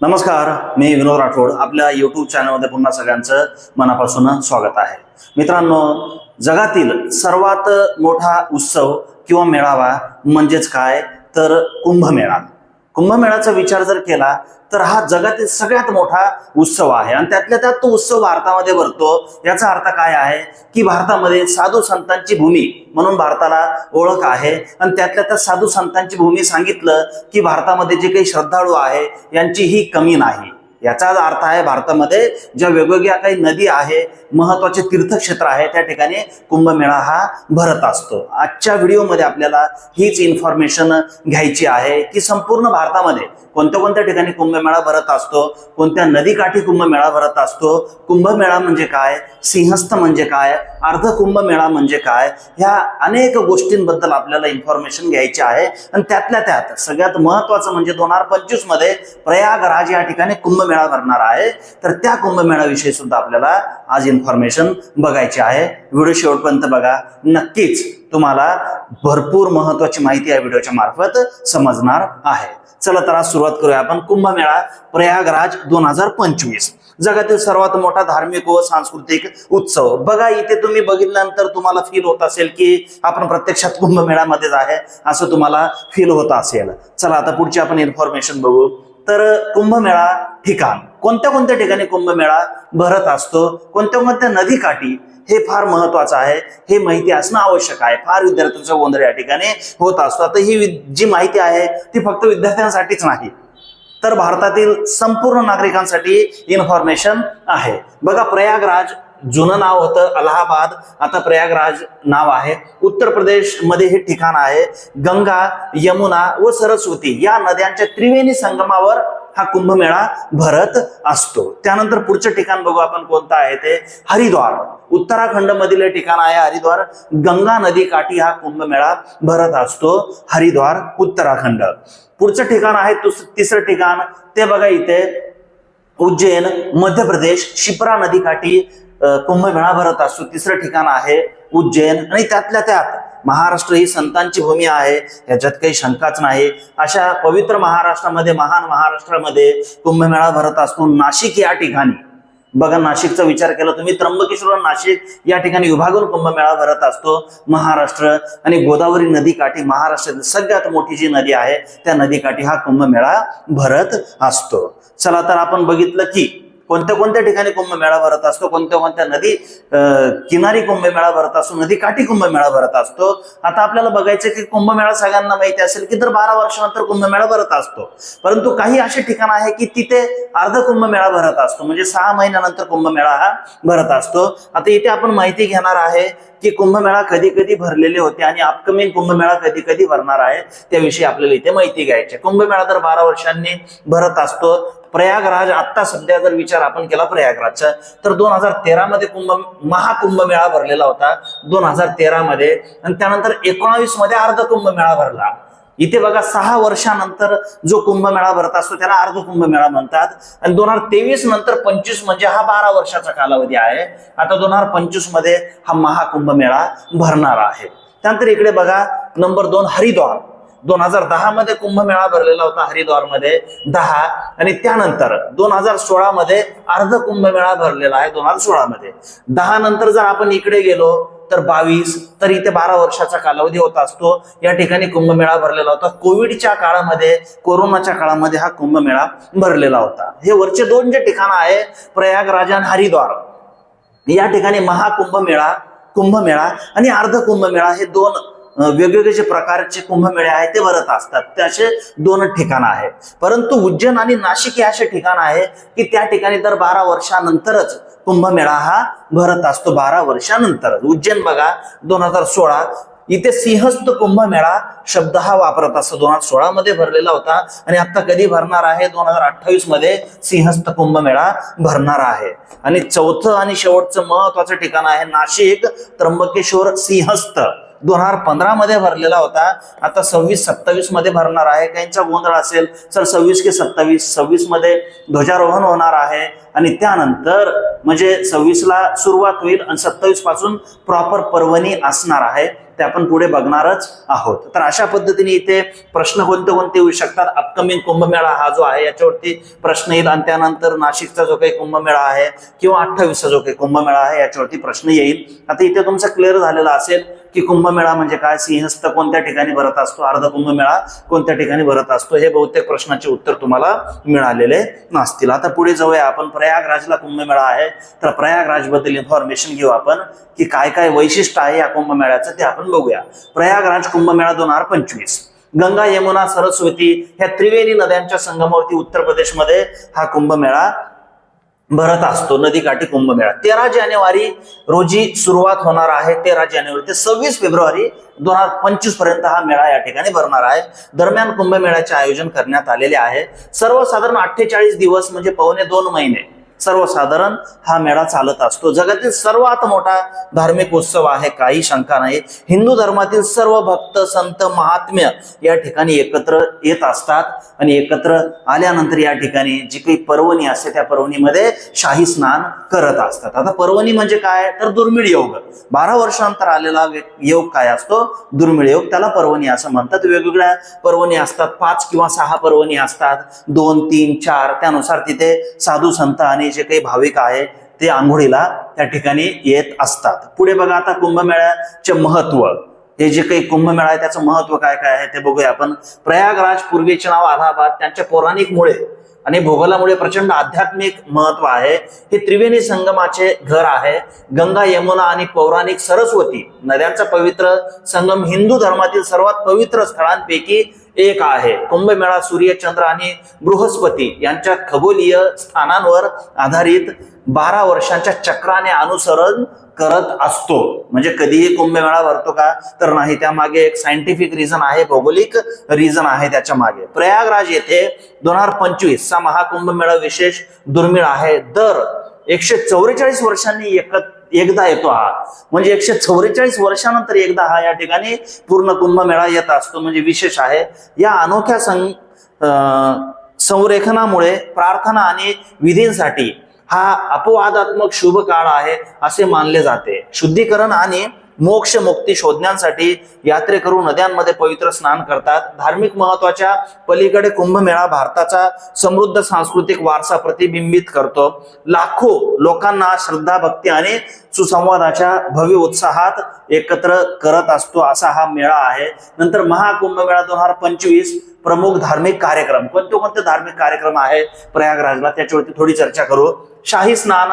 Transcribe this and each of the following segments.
नमस्कार मी विनोद राठोड. आपल्या यूट्यूब चॅनलमध्ये पुन्हा सगळ्यांचं मनापासून स्वागत आहे. मित्रांनो जगातील सर्वात मोठा उत्सव किंवा मेळावा म्हणजेच काय? तर कुंभमेळा. कुंभमेळ्याचा विचार जर केला तर हा जगातील सगळ्यात मोठा उत्सव आहे. आणि त्यातल्या त्यात तो उत्सव भारतामध्ये भरतो. याचा अर्थ काय आहे? की भारतामध्ये साधू संतांची भूमी म्हणून भारताला ओळख आहे. आणि त्यातल्या त्यात साधू संतांची भूमी सांगितलं की भारतामध्ये जे काही श्रद्धाळू आहे यांची ही कमी नाही. याचाच अर्थ आहे भारतामध्ये ज्या वेगवेगळ्या काही नदी आहे महत्त्वाचे तीर्थक्षेत्र आहे त्या ठिकाणी कुंभमेळा हा भरत असतो. आजच्या व्हिडिओमध्ये आपल्याला हीच इन्फॉर्मेशन घ्यायची आहे की संपूर्ण भारतामध्ये कोणत्या कोणत्या ठिकाणी कुंभमेळा भरत असतो? कोणत्या नदीकाठी कुंभमेळा भरत असतो? कुंभमेळा म्हणजे काय? सिंहस्थ म्हणजे काय? अर्ध कुंभमेळा म्हणजे काय? ह्या अनेक गोष्टींबद्दल आपल्याला इन्फॉर्मेशन घ्यायची आहे. आणि त्यातल्या त्यात सगळ्यात महत्वाचं म्हणजे दोन हजार पंचवीसमध्ये प्रयागराज या ठिकाणी कुंभमेळा भरणार आहे. तर त्या कुंभमेळाविषयी सुद्धा आपल्याला आज इन्फॉर्मेशन बघायची आहे. व्हिडिओ शेवटपर्यंत बघा. नक्कीच तुम्हाला भरपूर महत्वाची माहिती या व्हिडिओच्या मार्फत समजणार आहे. चला तर आज सुरुवात करूया आपण. कुंभमेळा प्रयागराज दोन हजार पंचवीस. जगातील सर्वात मोठा धार्मिक व सांस्कृतिक उत्सव. बघा इथे तुम्ही बघितल्यानंतर तुम्हाला फील होत असेल की आपण प्रत्यक्षात कुंभमेळ्यामध्येच आहे असं तुम्हाला फील होत असेल. चला आता पुढची आपण इन्फॉर्मेशन बघू. तर कुंभमेळा ठिकाण. कोणत्या कोणत्या ठिकाणी कुंभमेळा भरत असतो कोणत्या कोणत्या नदीकाठी हे फार महत्वाचं आहे. हे माहिती असणं आवश्यक आहे. फार विद्यार्थ्यांचा गोंधळ या ठिकाणी होत असतो. आता ही जी माहिती आहे ती फक्त विद्यार्थ्यांसाठीच नाही तर भारतातील संपूर्ण नागरिकांसाठी इन्फॉर्मेशन आहे. बघा प्रयागराज जुनं नाव होतं अलाहाबाद. आता प्रयागराज नाव आहे. उत्तर प्रदेशमध्ये हे ठिकाण आहे. गंगा यमुना व सरस्वती या नद्यांच्या त्रिवेणी संगमावर हा कुंभमेळा भरत असतो. त्यानंतर पुढचं ठिकाण बघू आपण कोणतं आहे ते. हरिद्वार. उत्तराखंड मधील ठिकाण आहे हरिद्वार. गंगा नदी काठी हा कुंभमेळा भरत असतो. हरिद्वार उत्तराखंड. पुढचं ठिकाण आहे तिसरं ठिकाण. ते बघा इथे. उज्जैन मध्य प्रदेश शिप्रा नदीकाठी कुंभमेळा भरत असतो तिसरं ठिकाण आहे उज्जैन. आणि त्यातल्या त्यात महाराष्ट्र ही संतांची भूमी आहे. याच्यात काही शंकाच नाही. अशा पवित्र महाराष्ट्रामध्ये महान महाराष्ट्रामध्ये कुंभमेळा भरत असतो नाशिक या ठिकाणी. बघा नाशिकचा विचार केला तुम्ही त्र्यंबकेश्वर नाशिक या ठिकाणी विभागून कुंभमेळा भरत असतो महाराष्ट्र. आणि गोदावरी नदीकाठी महाराष्ट्रातील सगळ्यात मोठी जी नदी आहे त्या नदीकाठी हा कुंभमेळा भरत असतो. चला तर आपण बघितलं की कोणत्या कोणत्या ठिकाणी कुंभमेळा भरत असतो कोणत्या कोणत्या नदी किनारी कुंभमेळा भरत असतो नदी काठी कुंभमेळा भरत असतो. आता आपल्याला बघायचं की कुंभमेळा सगळ्यांना माहिती असेल की तर बारा वर्षानंतर कुंभमेळा भरत असतो. परंतु काही असे ठिकाण आहे की तिथे अर्ध कुंभमेळा भरत असतो. म्हणजे सहा महिन्यानंतर कुंभमेळा हा भरत असतो. आता इथे आपण माहिती घेणार आहे की कुंभमेळा कधी कधी भरलेले होते आणि अपकमिंग कुंभमेळा कधी कधी भरणार आहे त्याविषयी आपल्याला इथे माहिती घ्यायची कुंभमेळा तर बारा वर्षांनी भरत असतो. प्रयागराज आता सध्या जर विचार आपण केला प्रयागराजचा तर दोन हजार तेरा मध्ये कुंभ महाकुंभमेळा भरलेला होता. दोन हजार तेरा मध्ये. आणि त्यानंतर एकोणावीसमध्ये अर्ध कुंभमेळा भरला. इथे बघा सहा वर्षानंतर जो कुंभमेळा भरत असतो त्याला अर्ध कुंभमेळा म्हणतात. आणि दोन हजार तेवीस नंतर पंचवीस म्हणजे हा बारा वर्षाचा कालावधी आहे. आता दोन हजार पंचवीसमध्ये हा महाकुंभमेळा भरणार आहे. त्यानंतर इकडे बघा नंबर दोन हरिद्वार. दोन हजार दहा मध्ये कुंभमेळा भरलेला होता हरिद्वारमध्ये दहा. आणि त्यानंतर दोन हजार सोळा मध्ये अर्ध कुंभमेळा भरलेला आहे दोन हजार सोळा मध्ये दहा नंतर जर आपण इकडे गेलो तर बावीस तर इथे बारा वर्षाचा कालावधी होत असतो. या ठिकाणी कुंभमेळा भरलेला होता. कोविडच्या काळामध्ये कोरोनाच्या काळामध्ये हा कुंभमेळा भरलेला होता. हे वरचे दोन जे ठिकाण आहे प्रयागराज आणि हरिद्वार या ठिकाणी महाकुंभमेळा कुंभमेळा आणि अर्ध कुंभमेळा हे दोन वेगवेगळे जे प्रकारचे कुंभमेळे आहेत ते भरत असतात. ते असे दोन ठिकाण आहे परंतु उज्जैन आणि नाशिक हे असे ठिकाण आहे की त्या ठिकाणी तर बारा वर्षानंतरच कुंभमेळा हा भरत असतो बारा वर्षानंतरच. उज्जैन बघा दोन हजार सोळा इथे सिंहस्थ कुंभमेळा शब्द हा वापरत असतो. दोन हजार सोळा मध्ये भरलेला होता आणि आता कधी भरणार आहे? दोन हजार अठ्ठावीसमध्ये सिंहस्थ कुंभमेळा भरणार आहे. आणि चौथं आणि शेवटचं महत्वाचं ठिकाण आहे नाशिक त्र्यंबकेश्वर सिंहस्थ. दोन हजार पंधरा मध्ये भरलेला होता. आता सव्वीस सत्तावीसमध्ये भरणार आहे. काहींचा गोंधळ असेल तर सव्वीस की सत्तावीस सव्वीसमध्ये ध्वजारोहण होणार आहे. आणि त्यानंतर म्हणजे सव्वीसला सुरुवात होईल आणि सत्तावीसपासून प्रॉपर पर्वणी असणार आहे. ते आपण पुढे बघणारच आहोत. तर अशा पद्धतीने इथे प्रश्न कोणते कोणते येऊ शकतात? अपकमिंग कुंभमेळा हा जो आहे याच्यावरती प्रश्न येईल. आणि त्यानंतर नाशिकचा जो काही कुंभमेळा आहे किंवा अठ्ठावीसचा जो काही कुंभमेळा आहे याच्यावरती प्रश्न येईल. आता इथे तुमचं क्लिअर झालेलं असेल. की कुंभमेळा म्हणजे काय? सिंहस्थ कोणत्या ठिकाणी भरत असतो? अर्ध कुंभमेळा कोणत्या ठिकाणी भरत असतो? हे बहुतेक प्रश्नाचे उत्तर तुम्हाला मिळालेले नसतील. आता पुढे जाऊया आपण. प्रयागराजला कुंभमेळा आहे. तर प्रयागराजबद्दल इन्फॉर्मेशन घेऊ आपण की काय काय वैशिष्ट्य आहे या कुंभमेळ्याचं ते आपण बघूया. प्रयागराज कुंभमेळा दोन हजार पंचवीस. गंगा यमुना सरस्वती ह्या त्रिवेणी नद्यांच्या संगमावरती उत्तर प्रदेशमध्ये हा कुंभमेळा भरत असतो नदीकाठी कुंभमेळा तेरा जानेवारी रोजी सुरुवात होणार आहे तेरा जानेवारी ते सव्वीस फेब्रुवारी दोन हजार पंचवीसपर्यंत हा मेळा या ठिकाणी भरणार आहे. दरम्यान कुंभमेळ्याचे आयोजन करण्यात आलेले आहे. सर्वसाधारण अठ्ठेचाळीस दिवस म्हणजे पावणे दोन महिने. सर्वसाधारण हा मेळा चालत असतो. जगातील सर्वात मोठा धार्मिक उत्सव आहे काही शंका नाही हिंदू धर्मातील सर्व भक्त संत महात्म्य या ठिकाणी एकत्र येत असतात आणि एकत्र आल्यानंतर या ठिकाणी जी काही पर्वणी असते त्या पर्वणीमध्ये शाही स्नान करत असतात. आता पर्वणी म्हणजे काय? तर दुर्मिळ योग. बारा वर्षांतर आलेला योग काय असतो? दुर्मिळ योग. त्याला पर्वणी असं म्हणतात. वेगवेगळ्या पर्वणी असतात. पाच किंवा सहा पर्वणी असतात. दोन तीन चार. त्यानुसार तिथे साधू संत आणि आणि जे काही भाविक आहे ते आंघोळीला त्या ठिकाणी येत असतात. पुढे बघा आता कुंभमेळ्याचे महत्त्व. हे जे काही कुंभमेळा आहे त्याचं महत्त्व काय काय आहे ते बघूया आपण. प्रयागराज पूर्वीचे नाव अलाहाबाद त्यांच्या पौराणिकमुळे आणि भूगोलामुळे प्रचंड आध्यात्मिक महत्त्व आहे. हे त्रिवेणी संगमाचे घर आहे. गंगा यमुना आणि पौराणिक सरस्वती नद्यांचा पवित्र संगम हिंदू धर्मातील सर्वात पवित्र स्थळांपैकी एक आहे. कुंभमेळा सूर्य चंद्र आणि बृहस्पती यांच्या खगोलीय स्थानांवर आधारित बारा वर्षांच्या चक्राने अनुसरण करत असतो. म्हणजे कधीही कुंभमेळा भरतो का? तर नाही. त्यामागे एक सायंटिफिक रिझन आहे भौगोलिक रिझन आहे त्याच्यामागे. प्रयागराज येथे दोन हजार पंचवीसचा महाकुंभमेळा विशेष दुर्मिळ आहे. दर एकशे चौवेचाळीस वर्षांनी एकत्र एकदा येतो हा. म्हणजे एकशे चौवेचाळीस वर्षानंतर एकदा हा या ठिकाणी पूर्ण कुंभमेळा येत असतो म्हणजे विशेष आहे. या अनोख्या सं संरेखनामुळे प्रार्थना आणि विधींसाठी हा अपवादात्मक शुभ काळ आहे असे मानले जाते. शुद्धीकरण आणि मोक्ष मुक्ती शोधण्यासाठी यात्रेकरू नद्यांमध्ये पवित्र स्नान करतात. धार्मिक महत्त्वाच्या पलीकडे कुंभमेळा भारताचा समृद्ध सांस्कृतिक वारसा प्रतिबिंबित करतो. लाखो लोकांना श्रद्धा भक्ती आणि सुसंवादाच्या भव्य उत्साहात एकत्र करत असतो. असा हा मेळा आहे. नंतर महाकुंभमेळा दोन हजार पंचवीस प्रमुख धार्मिक कार्यक्रम. कोणते कोणते धार्मिक कार्यक्रम आहे? प्रयागराजला. त्याच्यावरती थोडी चर्चा करू. शाही स्नान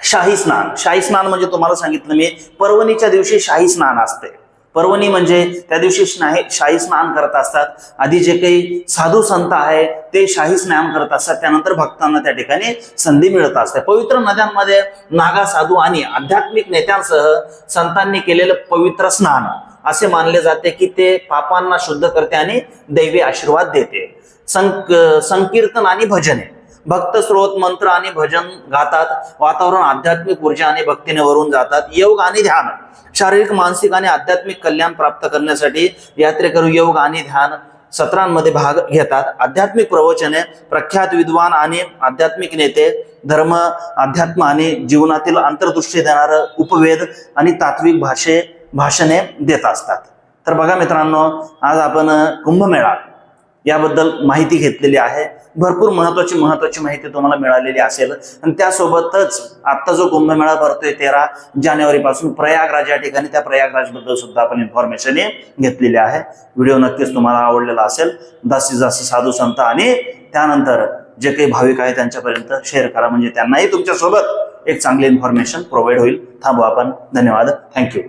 शाही स्नान. शाही स्नान म्हणजे तुम्हाला सांगितलं मी पर्वणीच्या दिवशी शाही स्नान असते. पर्वणी म्हणजे त्या दिवशी शाही स्नान करत असतात. आधी जे काही साधू संत आहे ते शाही स्नान करत असतात. त्यानंतर भक्तांना त्या ठिकाणी संधी मिळत असते. पवित्र नद्यांमध्ये नागा साधू आणि आध्यात्मिक नेत्यांसह संतांनी केलेलं पवित्र स्नान असे मानले जाते की ते पापांना शुद्ध करते आणि दैवी आशीर्वाद देते. संक संकीर्तन आणि भजने. भक्त स्रोत मंत्र आणि भजन गातात वातावरण आध्यात्मिक ऊर्जा आणि भक्तीने वरून जातात. योग आणि ध्यान. शारीरिक मानसिक आणि आध्यात्मिक कल्याण प्राप्त करण्यासाठी यात्रेकरू योग आणि ध्यान सत्रांमध्ये भाग घेतात. आध्यात्मिक प्रवचने प्रख्यात विद्वान आणि आध्यात्मिक नेते धर्म अध्यात्म आणि जीवनातील अंतर्दृष्टी देणारं उपवेद आणि तात्विक भाषे भाषणे देत असतात. तर बघा मित्रांनो आज आपण कुंभमेळा याबद्दल माहिती घेतलेली आहे. भरपूर महत्वाची महत्वाची माहिती तुम्हाला मिळालेली असेल. आणि त्यासोबतच आता जो कुंभमेळा भरतोय तेरा जानेवारीपासून प्रयागराज या ठिकाणी त्या प्रयागराजबद्दल सुद्धा आपण इन्फॉर्मेशन घेतलेली आहे. व्हिडिओ नक्कीच तुम्हाला आवडलेला असेल. जास्तीत जास्त साधू संत आणि त्यानंतर जे काही भाविक आहे त्यांच्यापर्यंत शेअर करा. म्हणजे त्यांनाही तुमच्यासोबत एक चांगली इन्फॉर्मेशन प्रोव्हाइड होईल. थांबू आपण. धन्यवाद. थँक्यू